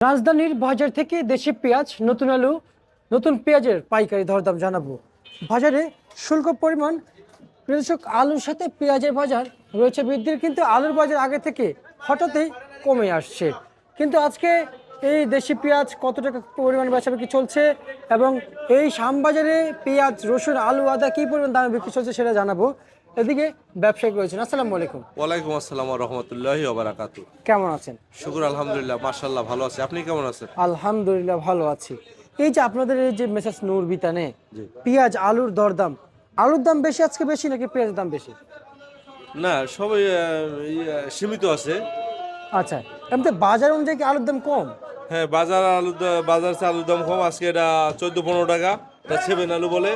রাজধানীর বাজার থেকে দেশি পেঁয়াজ, নতুন আলু, নতুন পেঁয়াজের পাইকারি দরদাম জানাব। বাজারে শুল্ক পরিমাণ, কৃষক আলুর সাথে পেঁয়াজের বাজার রয়েছে বৃদ্ধির, কিন্তু আলুর বাজার আগে থেকে হঠাৎই কমে আসছে। কিন্তু আজকে এই দেশি পেঁয়াজ কত টাকা পরিমাণ বেচাবিক্রি চলছে এবং এই শ্যামবাজারে পেঁয়াজ, রসুন, আলু, আদা কী পরিমাণ দামে বিক্রি চলছে সেটা জানাব। এদিকে ব্যবসায়িক রয়েছেন। আসসালামু আলাইকুম। ওয়ালাইকুম আসসালাম রহমতুল্লাহি ওবারাকাতু কেমন আছেন? শুকুর আলহামদুলিল্লাহ মাশাল্লাহ ভালো আছে। আপনি কেমন আছেন? আলহামদুলিল্লাহ ভালো আছি। এই যে আপনাদের এই যে মেসেজ নূর বিতানে পেঁয়াজ আলুর দরদাম আলুর দাম বেশি আজকে বেশি নাকি পেঁয়াজের দাম বেশি? না সবাই ইয়ে, সীমিত আছে। আচ্ছা এমনি বাজার অনুযায়ী কি আলুর দাম কম? হ্যাঁ বাজার আলু বাজার চা আলুর দাম কম আজকে এটা চোদ্দ পনেরো টাকা। এটা সেভেন আলু বলে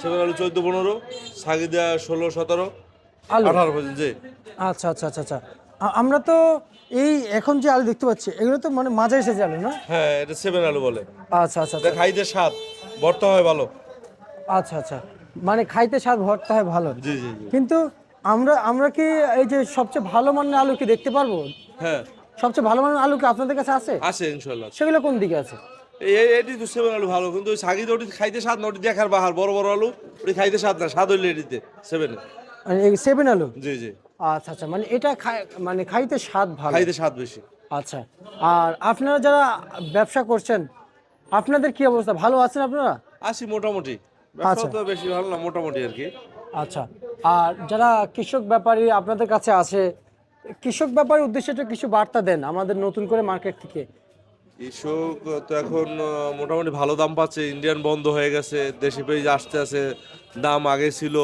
সেভেন আলু চোদ্দ পনেরো সাগিদা ষোলো সতেরো আলু? আঠারো পর্যন্ত জি। আচ্ছা আচ্ছা আচ্ছা আচ্ছা। আমরা তো এই এখন যে আলু দেখতে পাচ্ছি এগুলো তো মানে মাঝারি সাইজের আলু না? হ্যাঁ এটা সেভেন আলু বলে। আচ্ছা আচ্ছা এটা আচ্ছা খাইতে স্বাদ ভর্তা হয় ভালো। আচ্ছা আচ্ছা। মানে খাইতে স্বাদ ভরতে হয় ভালো। জি জি। কিন্তু আমরা আমরা কি এই যে সবচেয়ে ভালো মানের আলু কি দেখতে পারব? হ্যাঁ। সবচেয়ে ভালো মানের আলু কি আপনাদের কাছে আছে? আছে ইনশাল্লাহ সেগুলো কোন দিকে আছে? এটি তো সেভেন আলু ভালো কিন্তু সাগিদ ওটি খাইতে স্বাদ না ওটি দেখার বাহার বড় বড় আলু ওটি খাইতে স্বাদ না স্বাদ হইলে এটিতে সেভেন মানে এই সেভেন আলু? জি জি। আচ্ছা আচ্ছা মানে এটা মানে খাইতে স্বাদ ভালো। খাইতে স্বাদ বেশি। আচ্ছা আর আপনারা যারা ব্যবসা করছেন আপনাদের কি অবস্থা ভালো আছেন আপনারা? আছি মোটামুটি। আচ্ছা। তো বেশি ভালো না মোটামুটি আর কি। আচ্ছা আর যারা কৃষক ব্যাপারী আপনাদের কাছে আছে কৃষক ব্যাপারীর উদ্দেশ্যে কিছু বার্তা দেন আমাদের নতুন করে মার্কেট থেকে। কৃষক তো এখন মোটামুটি ভালো দাম পাচ্ছে ইন্ডিয়ান বন্ধ হয়ে গেছে দেশি পেঁয়াজ আসতে আছে দাম আগে ছিল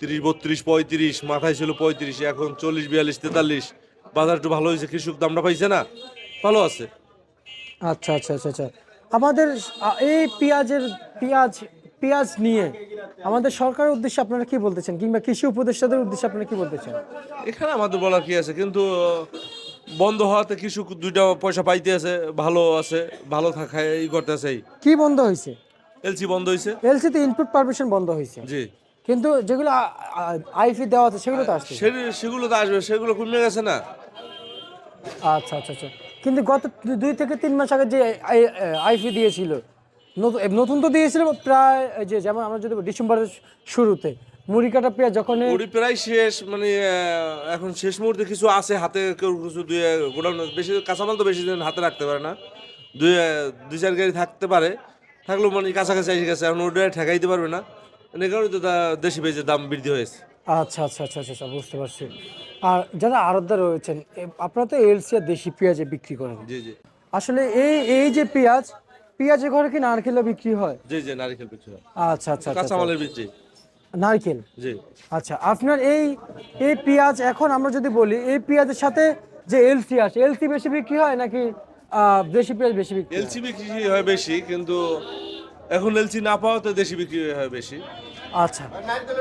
তিরিশ বত্রিশ পঁয়ত্রিশ মাথায় ছিল পঁয়ত্রিশ এখন চল্লিশ বিয়াল্লিশ তেতাল্লিশ। বাজার একটু ভালো হয়েছে কৃষক দামটা পাইছে না? ভালো আছে। আচ্ছা আচ্ছা আচ্ছা আচ্ছা। আমাদের এই পেঁয়াজের পেঁয়াজ পেঁয়াজ নিয়ে আমাদের সরকারের উদ্দেশ্যে আপনারা কি বলতেছেন? কিংবা কৃষি উপদেষ্টাদের উদ্দেশ্যে আপনারা কি বলতেছেন? এখানে আমাদের বলা কি আছে? কিন্তু বন্ধ হওয়াতে কৃষক দুইটা পয়সা পাইতে আছে ভালো আছে ভালো থাকা এই করতে আছে কি বন্ধ হয়েছে এলসি বন্ধ হয়েছে এলসিতে ইনপুট পারমিশন বন্ধ হয়েছে জি। কিন্তু যেগুলো আইফি দেওয়া আছে সেগুলো তো আসছে। সেগুলো তো আসবে সেগুলো কমে গেছে না। আচ্ছা আচ্ছা আচ্ছা। কিন্তু গত দুই থেকে তিন মাস আগে যে আইফি দিয়েছিল নতুন নতুন তো দিয়েছিল প্রায় যে যেমন আমরা যদি ডিসেম্বরের শুরুতে। মুড়ি কাটা পেঁয়াজ যখন ওটি প্রায় শেষ মানে এখন শেষ মুহূর্তে কিছু আছে হাতে কেউ কিছু দুই গোডাউন বেশি কাঁচামাল তো বেশি দিন হাতে রাখতে পারে না। দুই দুই চার গাড়ি থাকতে পারে। থাকলেও মানে কাছাকাছি এসে গেছে এখন ওটা ঠেকাইতে পারবে না। এই কারণে তো দেশি পেঁয়াজের দাম বৃদ্ধি হয়েছে। আচ্ছা আচ্ছা আচ্ছা আচ্ছা আচ্ছা, বুঝতে পারছি। আর যারা আড়তদার রয়েছেন আপনারা তো এলসি আর দেশি পেঁয়াজে বিক্রি করেন। জি জি। আসলে এই এই যে পেঁয়াজ পেঁয়াজের ঘরে কি নারকেলও বিক্রি হয়? জি জি নারিকেল বিক্রি হয়। আচ্ছা আচ্ছা আচ্ছা, কাঁচামালের বিক্রি। নারকেল? জি। আচ্ছা আপনার এই এই পেঁয়াজ এখন আমরা যদি বলি এই পেঁয়াজের সাথে যে এলসি আছে এলসি বেশি বিক্রি হয় নাকি দেশি পেঁয়াজ বেশি বিক্রি এলসি বিক্রি হয় বেশি কিন্তু এখন এলসি না পাওয়াতে দেশি বিক্রি হয় বেশি। আচ্ছা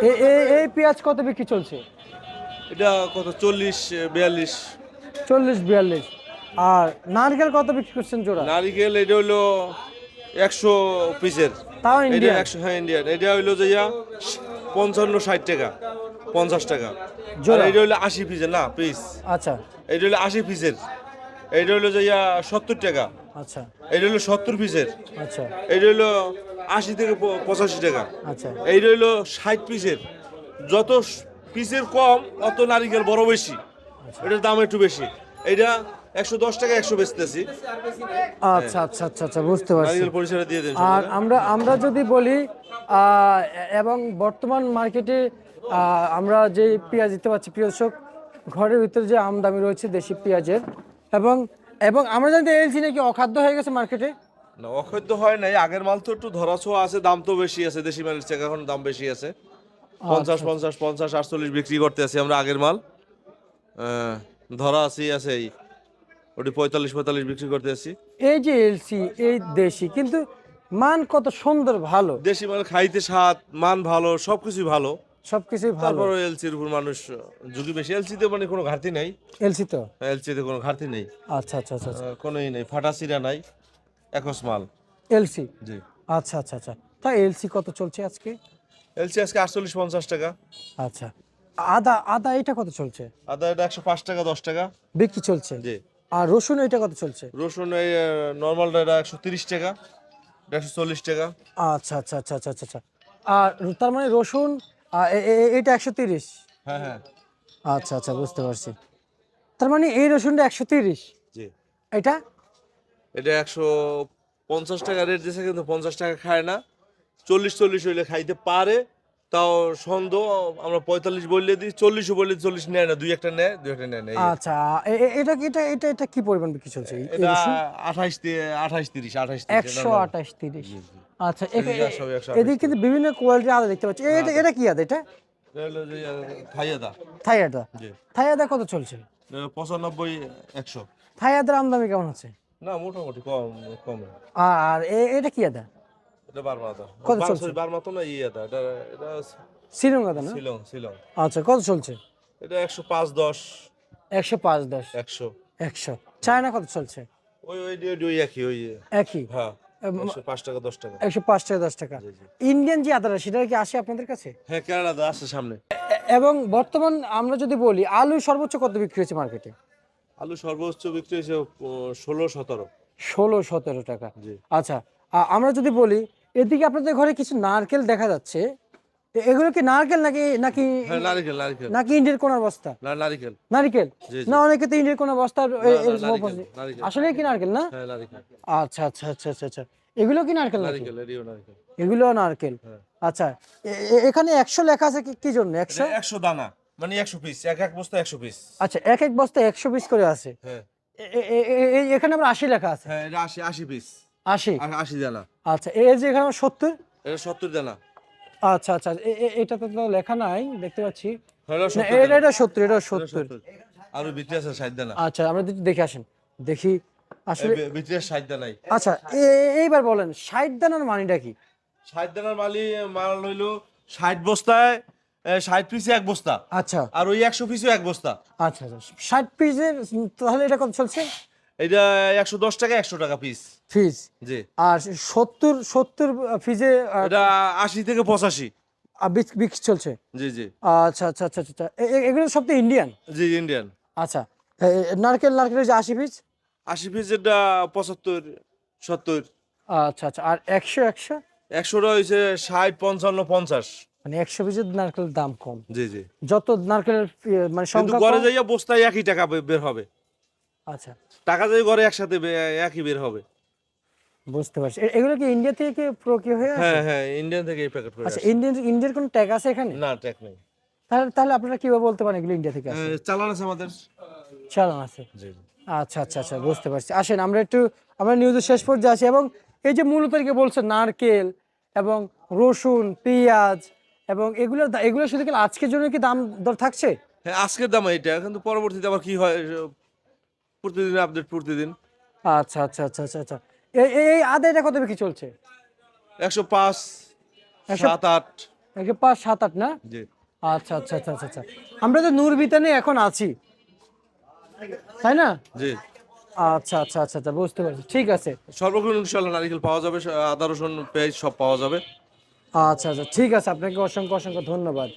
এ- এ- এই পেঁয়াজ কত বিক্রি চলছে? এটা কত? চল্লিশ বিয়াল্লিশ। চল্লিশ বিয়াল্লিশ। আর নারকেল কত বিক্রি করছেন জোড়া? নারিকেল এটা হইল একশো পিসের। তাও ইন্ডিয়া একশো হ্যাঁ ইন্ডিয়ান এটা হইল যে পঞ্চান্ন ষাট টাকা পঞ্চাশ টাকা। জোড়া? এটা হইল আশি পিসের না পিস। আচ্ছা। এটা হইল আশি পিসের। এটা হইল যে ইয়া সত্তর টাকা। আচ্ছা। এটা হইল সত্তর পিসের। আচ্ছা। এটা হইল আশি থেকে পঁচাশি টাকা। আচ্ছা। এইটা হইল ষাট পিসের। যত পিসের কম অত নারিকেল বড় বেশি। এটার দাম একটু বেশি। এইটা একশো দশ টাকা একশো বেচতেছি। আচ্ছা আচ্ছা আচ্ছা আচ্ছা বুঝতে পারছি। পরিষেবা দিয়ে দেন আর আমরা আমরা যদি বলি এবং বর্তমান মার্কেটে আমরা যে পেঁয়াজ দিতে পারছি প্রিয় ঘরের ভিতরে যে আমদামি রয়েছে দেশি পেঁয়াজের এবং এবং আমরা জানি এলসি নাকি অখাদ্য হয়ে গেছে মার্কেটে। না অখাদ্য হয় নাই। আগের মাল তো একটু ধরা ছোঁয়া আছে দাম তো বেশি আছে দেশি মালের চেয়ে এখন দাম বেশি আছে। পঞ্চাশ পঞ্চাশ পঞ্চাশ আটচল্লিশ বিক্রি করতে আছি আমরা আগের মাল। ধরা আছি আছে এই ওটি পঁয়তাল্লিশ পঁয়তাল্লিশ বিক্রি করতে আছি এই যে এলসি এই দেশি কিন্তু মান কত সুন্দর ভালো। দেশি মাল খাইতে স্বাদ মান ভালো সব কিছুই ভালো। সবকিছুই ভালো। তারপরে এলসির উপর মানুষ ঝুঁকি বেশি এলসিতে মানে কোনো ঘাটতি নাই। এলসি তো? এলসিতে কোনো ঘাটতি নেই। আচ্ছা আচ্ছা আচ্ছা আচ্ছা। কোনোই নেই ফাটা সিরা নাই একস মাল। এলসি? জি। আচ্ছা আচ্ছা আচ্ছা। তা এলসি কত চলছে আজকে? এলসি আজকে আটচল্লিশ পঞ্চাশ টাকা। আচ্ছা। আদা আদা এটা কত চলছে? আদা এটা একশো পাঁচ টাকা দশ টাকা। বিক্রি চলছে? জি। আর রসুন এটা কত চলছে? রসুন এই নর্মালটা এটা একশো তিরিশ টাকা একশো চল্লিশ টাকা। আচ্ছা আচ্ছা আচ্ছা আচ্ছা আচ্ছা। আর তার মানে রসুন এটা একশো তিরিশ? হ্যাঁ হ্যাঁ। আচ্ছা আচ্ছা বুঝতে পারছি। তার মানে এই রসুনটা একশো তিরিশ? জি। এটা? এটা একশো পঞ্চাশ টাকা রেট দিয়েছে কিন্তু পঞ্চাশ টাকা খায় না। চল্লিশ চল্লিশ হইলে খাইতে পারে। তাও সন্দেহ আমরা পঁয়তাল্লিশ বললে দিই চল্লিশও বললে চল্লিশ নেয় না দুই একটা নেয় দুই একটা নেয় না। আচ্ছা এটা এটা এটা এটা কি পরিমাণ বিক্রি চলছে? এটা আঠাইশ আঠাইশ তিরিশ আঠাইশ একশো আঠাশ তিরিশ। আচ্ছা এদিকে কিন্তু বিভিন্ন কোয়ালিটির আদা দেখতে পাচ্ছি। এটা এটা কি আদা এটা? থাই আদা। থাই আদা? জি। থাই আদা কত চলছে? পঁচানব্বই একশো। থাই আদার আমদানি কেমন হচ্ছে? না মোটামুটি কম কম। আর এটা কি আদা? এটা বারমা কত চলছে? sorry, না ই এটা এটা শ্রীলং আদা না? শিলং শিলং আচ্ছা কত চলছে? এটা একশো পাঁচ দশ। একশো পাঁচ দশ। একশো। একশো। চায়না কত চলছে? ওই ওই ওই- ওই একই ওই একই? হ্যাঁ পাঁচ টাকা দশ টাকা। একশো পাঁচ টাকা দশ টাকা। ইন্ডিয়ান যে আদাটা সেটা কি আসে আপনাদের কাছে? হ্যাঁ কেনাডা সামনে। এবং বর্তমান আমরা যদি বলি আলু সর্বোচ্চ কত বিক্রি হয়েছে মার্কেটে আলু সর্বোচ্চ বিক্রি হয়েছে ষোলো সতেরো। ষোলো সতেরো টাকা। আচ্ছা আমরা যদি বলি এদিকে আপনাদের ঘরে কিছু নারকেল দেখা যাচ্ছে। এগুলো কি নারকেল নাকি নাকি হ্যাঁ নারিকেল নারিকেল। নাকি ইন্ডিয়ার কোনার বস্তা? না নারিকেল। নারকেল। না অনেকে তো ইন্ডিয়ার কোনার বস্তা না, নারিকেল, নারিকেল। আসলে কি নারকেল না? হ্যাঁ নারিকেল। আচ্ছা আচ্ছা আচ্ছা আচ্ছা আচ্ছা। এগুলো কি নারকেল নারিকেল এগুলো নারকেল। হ্যাঁ। আচ্ছা এখানে একশো লেখা আছে কি- জন্য? একশো? একশো দানা। মানে একশো পিস এক এক বস্তা একশো পিস আচ্ছা এক এক বস্তা একশো পিস করে আছে। হ্যাঁ। এখানে আমরা আশি লেখা আছে। হ্যাঁ আশি পিস আশি? আশি দানা। আচ্ছা এই যে এখানে সত্তর? এটা সত্তর দানা। আচ্ছা আচ্ছা এ- এটা তো লেখা নাই দেখতে পাচ্ছি। হ্যাঁ, এটা এটা সত্তর এটা সত্তর। 70 আরও ভিতরে আছে ষাট দানা। আচ্ছা আমরা দেখে আসেন। দেখি আসলে ভিতরে ষাট দানাই। আচ্ছা এইবার বলেন ষাট দানার মানিটা কি? ষাট দানার মালি মাল হইল ষাট বস্তায় ষাট পিসে এক বস্তা। আচ্ছা। আর ওই একশো পিসও এক বস্তা। আচ্ছা আচ্ছা ষাট পিসের তাহলে এটা কত চলছে? এটা একশো দশ টাকা একশো টাকা পিস ফিজ। জি। আর সত্তর সত্তর ফিজে এটা আশি থেকে পঁচাশি। বিক্রি চলছে? জি জি। আচ্ছা আচ্ছা আচ্ছা আচ্ছা এ- এগুলো সব তো ইন্ডিয়ান জি ইন্ডিয়ান আচ্ছা। নারকেল নারকেলের যে আশি পিস আশি পিসেরটা পঁচাত্তর সত্তর। আচ্ছা আচ্ছা। আর একশো একশো? একশোটা হয়েছে ষাট পঞ্চান্ন পঞ্চাশ। মানে একশো পিসের নারকেলের দাম কম। জি জি। যত নারকেলের মানে কিন্তু সংখ্যা ঘরে যাইয়া বস্তায় একই টাকা বের হবে। আচ্ছা। টাকা যাই ঘরে একসাথে একই বের হবে। বুঝতে পারছি। এগুলো কি ইন্ডিয়া থেকে কি প্রক্রিয়া হয়ে আসে? হ্যাঁ হ্যাঁ ইন্ডিয়ান থেকে এই প্যাকেট করে আচ্ছা। ইন্ডিয়ান ইন্ডিয়ার কোনো ট্যাগ আছে এখানে? না ট্যাক নেই। তাহলে তাহলে আপনারা কীভাবে বলতে পারেন এগুলো ইন্ডিয়া থেকে আসে? চালান আছে আমাদের। চালান আছে? জি। আচ্ছা আচ্ছা আচ্ছা বুঝতে পারছি। আসেন আমরা একটু আমরা নিউজের শেষ পর্যায়ে আসি এবং এই যে মূলত কি বলছে নারকেল এবং রসুন পেঁয়াজ এবং এগুলোর দা- এগুলো শুধু কি আজকের জন্য কি দাম দর থাকছে? হ্যাঁ আজকের দাম এটা কিন্তু পরবর্তীতে আবার কি হয় প্রতিদিন আপডেট প্রতিদিন। আচ্ছা আচ্ছা আচ্ছা আচ্ছা আচ্ছা। এই এই- আদায়টা কত বিক্রি চলছে। একশো পাঁচ একশো- সাত আট। একে পাঁচ সাত আট না? আচ্ছা আচ্ছা আচ্ছা আচ্ছা আচ্ছা। আমরা তো নূর বিতানে এখন আছি। তাই না? জি। আচ্ছা আচ্ছা আচ্ছা আচ্ছা বুঝতে পারছি। ঠিক আছে। সর্বক্ষণ ইনশাল্লাহ নারিকেল পাওয়া যাবে আদা রসুন পেঁয়াজ সব পাওয়া যাবে। আচ্ছা আচ্ছা ঠিক আছে। আপনাকে অসংখ্য অসংখ্য ধন্যবাদ।